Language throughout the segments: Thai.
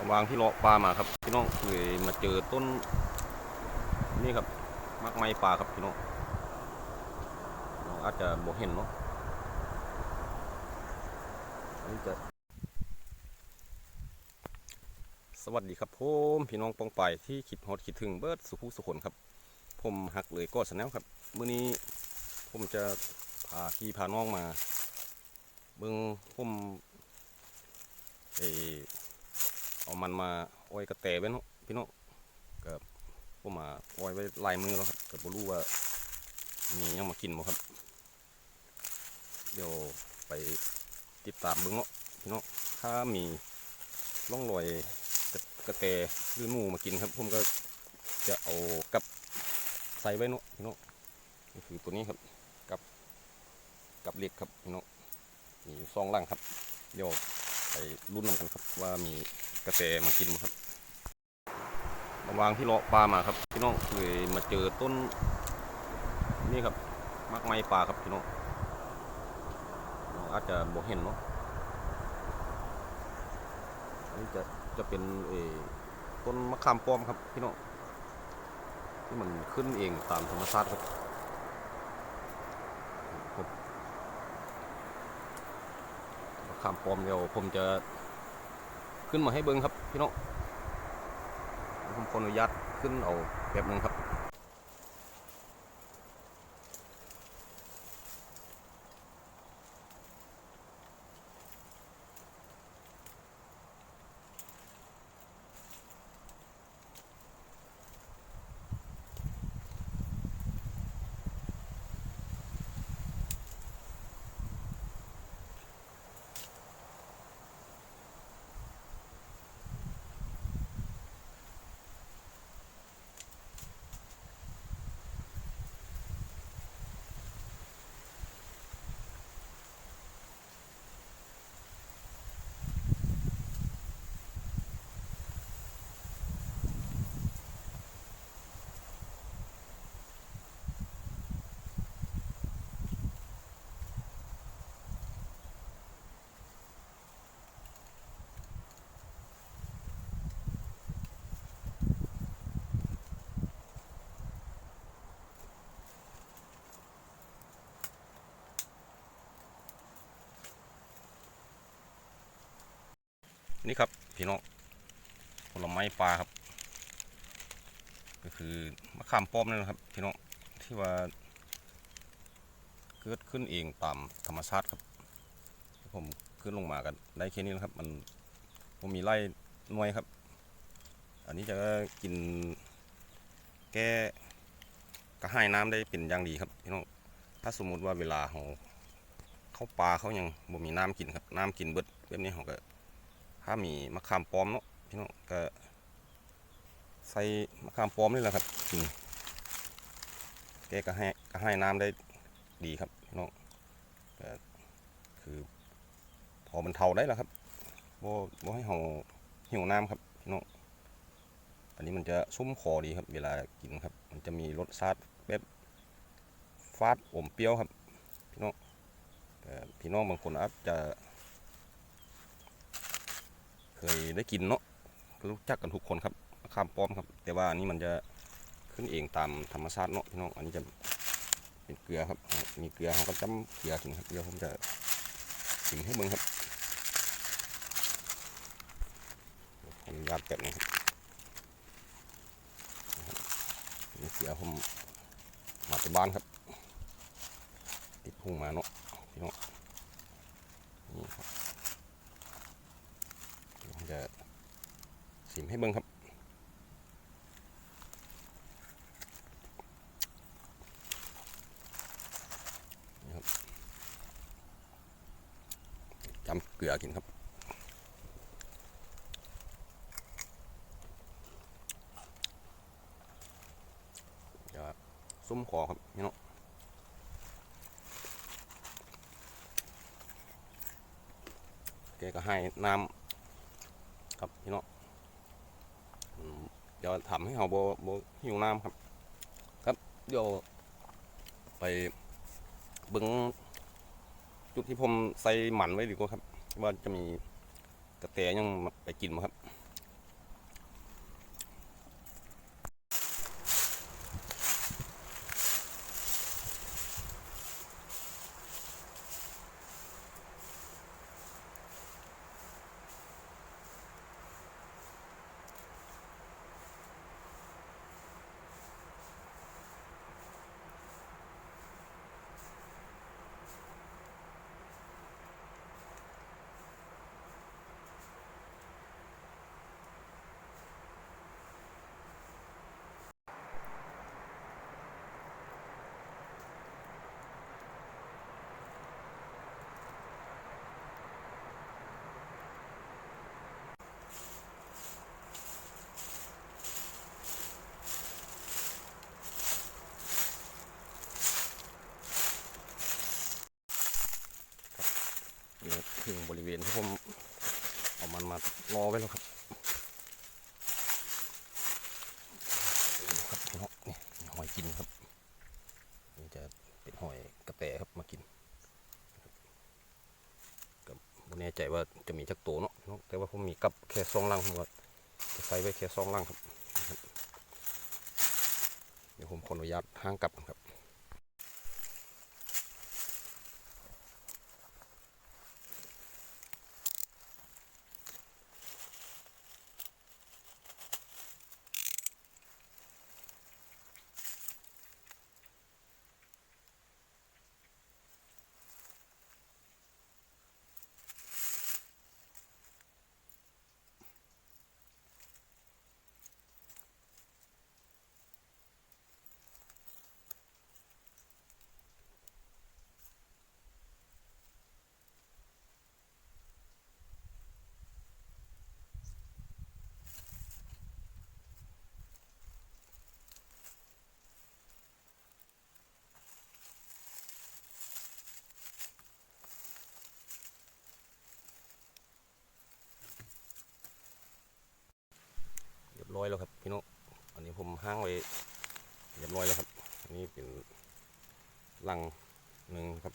ระวางที่เลาะปลามาครับพี่น้องเลยมาเจอต้น นี่ครับมากไม้ปลาครับพี่น้องอาจจะบ่เห็นเนาะนนี้จะสวัสดีครับผมพี่น้องปองไปที่คิดฮอตคิดถึงเบิร์ดสุขุสุขนครับ ผมหักเลยก็สแนลครับมื้อนี้ผมจะพาพี่พาน้องมา เบิ่งผมเอ เอามันมาอ้อยกระแตไว้เนาะพี่น้องก็ผมมาอ้อยไว้ลายมือแล้วครับก็บ่รู้ว่ามียังมากินบ่ครับ เดี๋ยวไปติดตามเบิ่งเนาะพี่น้องถ้ามีร่องรอยกระกระแตหรือหนูมากินครับผมก็จะเอากับใส่ไว้เนาะพี่น้องนี่คือตัวนี้ครับกับกับเหล็กครับพี่น้องมีอยู่สองหลังครับเดี๋ยว ไปรุ่นนำกันครับว่ามีกระแตมากินครับระวางที่เลาะปลามาครับพี่น้องเลยมาเจอต้นนี่ครับมากไม้ปลาครับพี่น้องอาจจะบ่เห็นเนาะอันนี้จะจะเป็นเอต้นมะขามป้อมครับพี่น้องที่มันขึ้นเองตามธรรมชาติครับผมมะ ขามป้อมเดี๋ยวผมจะขึ้นมาให้เบิ้งครับพี่น้องผมขออนุญาตขึ้นเอาแบบนึงครับ นี่ครับพี่น้องผลไม้ปลาครับ ก็คือมะขามป้อมนั่นแหละครับพี่น้องที่ว่าเกิดขึ้นเองตามธรรมชาติครับ ผมขึ้นลงมากันได้แค่นี้นะครับ มันผมมีไร่หน่วยครับ อันนี้จะกินแก้กระหายน้ำได้เป็นอย่างดีครับพี่น้องถ้าสมมุติว่าเวลาเขาเข้าปลาเขายังบ่มีน้ำกินครับ น้ำกินเบิดแบบนี้เขาก็ ถ้ามีมะขามป้อมเนาะพี่น้องก็ใส่มะขามป้อมนี่แหละครับกินแกก็ให้ก็ให้น้ำได้ดีครับพี่น้องก็คือพอมันเท่าได้แล้วครับบ่บ่ให้เฮาหิวน้ำครับพี่น้องอันนี้มันจะชุ่มคอดีครับ เวลากินครับ มันจะมีรสชาติแบบฟาดอมเปรี้ยวครับ พี่น้องพี่น้องบางคนอาจจะ เคยได้กินเนาะรู้จักกันทุกคนครับมะขามป้อมครับ แต่ว่าอันนี้มันจะขึ้นเองตามธรรมชาติเนาะพี่น้องอันนี้จะเป็นเกลือครับ มีเกลือเขาก็จำเกลือกินครับเดี๋ยวผมจะชิมให้เบิ่งครับขออนุญาตแบบนี้ครับนี่เกลือผมมาจากบ้านครับ ติดพุงมาเนาะพี่น้องนี่ครับ จะชิมให้เบิ่งครับ จำเกลือกินครับจะซุ้มคอครับพี่เน้องแกก็ให้น้ำ ครับพี่น้องเดี๋ยวทำให้เขาโบโบหิวน้ำครับ ครับเดี๋ยวไปเบิ้งจุดที่ผมใส่หมันไว้ดีกว่าครับ ว่าจะมีกระแตยังไปกินไหมครับ ถึงบริเวณที่ผมเอามันมารอไว้แล้วครับนี่ครับพี่น้องนี่หอยกินครับนี่จะเป็นหอยกระแตครับมากินกับไม่แน่ใจว่าจะมีจักโตวเนาะพี่น้องแต่ว่าผมมีกับแค่ซองลังผมก็จะใส่ไว้แค่ซองลังครับเดี๋ยวผมขออนุญาตห้างกลับครับ ร้อยแล้วครับพี่น้องอันนี้ผมห้างไว้เรียบร้อยแล้วครับ อันนี้เป็นลังหนึ่งครับ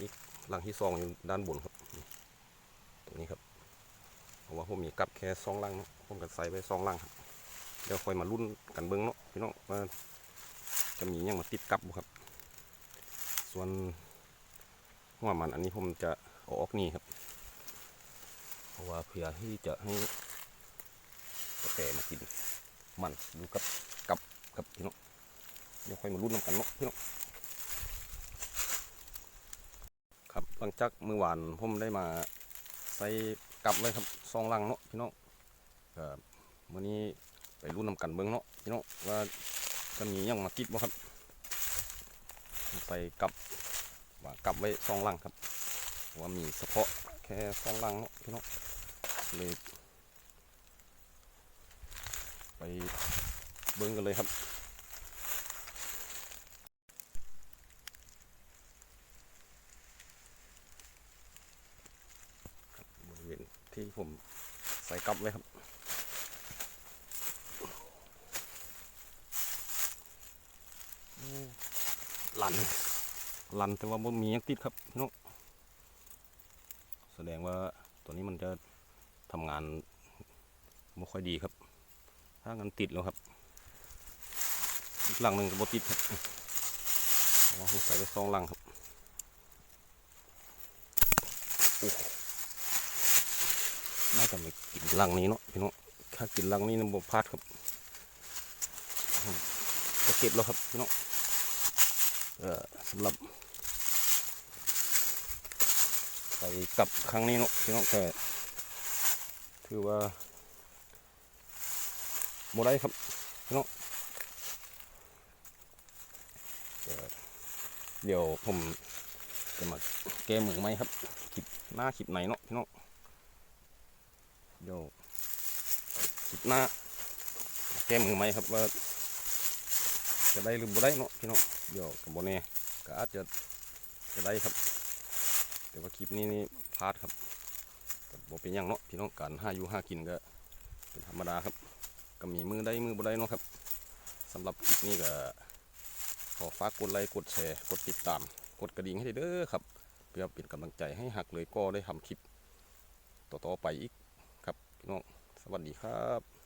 อีกลังที่สองอยู่ด้านบนครับ ตรงนี้ครับเพราะว่าผมมีกับแค่สองลังเนาะผมก็ใส่ไว้สองลังครับเดี๋ยวค่อยมาลุ้นกันเบิ้งเนาะพี่น้องว่าจะมียังมาติดกับบ่ครับ ส่วนหัวมันอันนี้ผมจะเอาออกนี่ครับ เพราะว่าเพื่อที่จะให้ กาแฟมากินมันดูกับกับกับพี่น้องเดี๋ยวค่อยมารุ่นนำกันเนาะพี่น้องครับหลังจากมือวานผมได้มาใส่กับเลยครับซองลังเนาะพี่น้องก็มื้อนี้ไปรุ่นนำกันเบิ่งเนาะพี่น้องว่าจะมียังมาติดบ่ครับ ใส่กับว่ากับไว้ซองลังครับว่ามีเฉพาะแค่ซองลังเนาะพี่น้องเลย ไปเบิ้งกันเลยครับ บริเวณที่ผมใส่กับไว้ครับลันลันแต่ว่าบ่มีหยังติดครับพี่น้องแสดงว่าตัวนี้มันจะทำงานไม่ค่อยดีครับ ถ้างันติดแล้วครับอีกหลังหนึ่งก็บติดครับเอามาใส่ไปสองหลังครับโอ้น่าจะไม่กินหลังนี้เนาะพี่น้องถ้ากินหลังนี้นะบ่พลาดครับจะเก็บแล้วครับพี่น้องเอ่อสำหรับไปกลับครั้งนี้เนาะพี่น้องแต่ถือว่า โมได้ครับพี่น้องเดี๋ยวผมจะมาแก้มือไหมครับคลิปหน้าคลิปไหนเนาะพี่น้องเดี๋ยวคลิปหน้า แก้มือไหมครับว่า จะได้หรือบ่ได้เนาะพี่น้องเดี๋ยวกับโบแน่ก็อาจจะจะได้ครับแต่ว่าคลิปนี้นี่พลาดครับแต่บ่เป็นยังเนาะพี่น้องการห้าอยู่ห้ากินก็เป็นธรรมดาครับ ก็มีมือได้มือบ่ได้นะครับสำหรับคลิปนี้ก็ขอฝากกดไลค์กดแชร์กดติดตาม กดกระดิ่งให้เด้อครับ เพื่อเป็นกำลังใจให้หักเลยก็ได้ทำคลิป ต่อๆไปอีกครับพี่น้องสวัสดีครับ